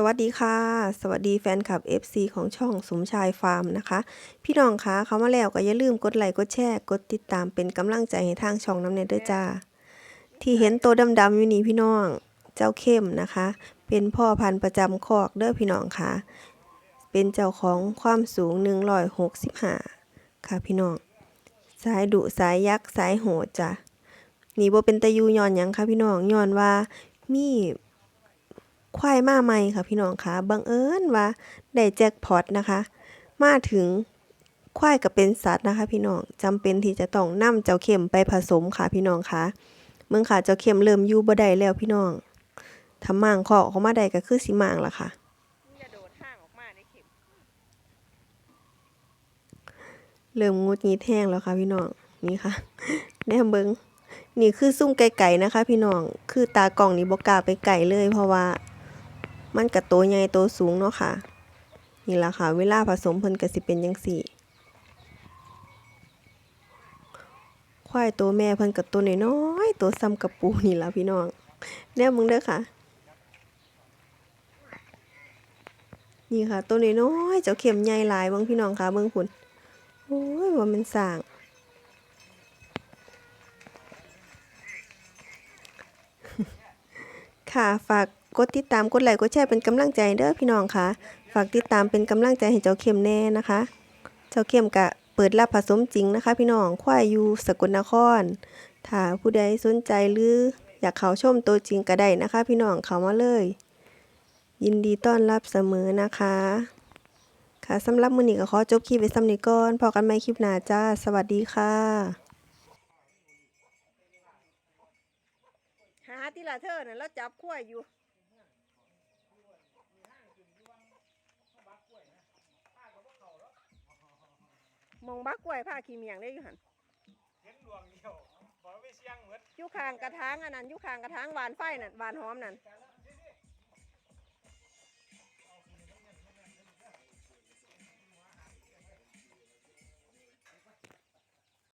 สวัสดีค่ะ สวัสดีแฟนคลับ FC ของช่องสมชายฟาร์มนะคะ พี่น้องคะเขามาแล้วก็อย่าลืมกดไลค์กดแชร์กดติดตามเป็นกำลังใจให้ทางช่องน้ำเนเด้อจ้า ที่เห็นตัวดำๆอยู่นี่พี่น้องเจ้าเข้มนะคะ เป็นพ่อพันธุ์ประจำคอกเด้อพี่น้องค่ะเป็นเจ้าของความสูง 165 ค่ะพี่น้องสายดุสายยักษ์สายโหดจ้ะนี่บ่เป็นตะยูย้อนหยังค่ะพี่น้องย้อนว่ามี ควายมาใหม่ค่ะพี่น้องคะบังเอิญว่าได้แจ็คพอตนะคะ มาถึงควายก็เป็นสัตว์นะคะ พี่น้องจำเป็นที่จะต้องนำเจ้าเข็มไปผสมค่ะพี่น้องคะเมืองค่ะเจ้าเข็มเริ่มอยู่บ่ได้แล้วพี่น้องถ้ามั่างคอออกมาได้ก็คือสิมั่างละค่ะอย่าโดดห่างออกมาในเข็มเริ่มงดงิดแห้งแล้วค่ะพี่น้องนี่ค่ะแนมเบิงนี่คือซุ่มไก่ๆนะคะ พี่น้องคือตากล่องนี่บกล้าไปไก่เลยเพราะว่า มันกับตัวใหญ่ตัวสูงเนาะค่ะ นี่แหละค่ะ เวลาผสมเพิ่นก็สิเป็นจังสี่ควายตัวแม่เพิ่นกับตัวน้อยตัวซ้ำกับปูนี่ละพี่น้องแนมมึงเด้อค่ะ นี่ค่ะ ตัวน้อยเจ้าเข็มใหญ่หลายบิ่งพี่น้องค่ะเบิ่งพุ่นโอ้ยว่ามันสร้างค่ะฝาก กดติดตามกดไลค์กดแชร์เป็นกำลังใจเด้อพี่น้องค่ะ ฝากติดตามเป็นกำลังใจให้เจ้าเข้มแน่นะคะ เจ้าเข้มกะเปิดรับผสมจริงนะคะ พี่น้องควายอยู่สกลนคร ถ้าผู้ใดสนใจหรืออยากเข้าชมตัวจริงก็ได้นะคะ พี่น้องเข้ามาเลย ยินดีต้อนรับเสมอนะคะ ค่ะสำหรับมื้อนี้ก็ขอจบคลิปไว้ซ้ำนี้ก่อนพอกันใหม่คลิปหน้าจ้า สวัสดีค่ะหาที่ละเธอน่ะแล้วจับขั้วอยู่ มองบักกล้วยผ้าขี้เมียงได้อยู่หันเห็นดวงเดียวบอกว่าไปเชียงเหมือนอยู่ข้างกระถางอันนั้นอยู่ข้างกระถางหวานไฟนั่นหวานหอมนั่นกาล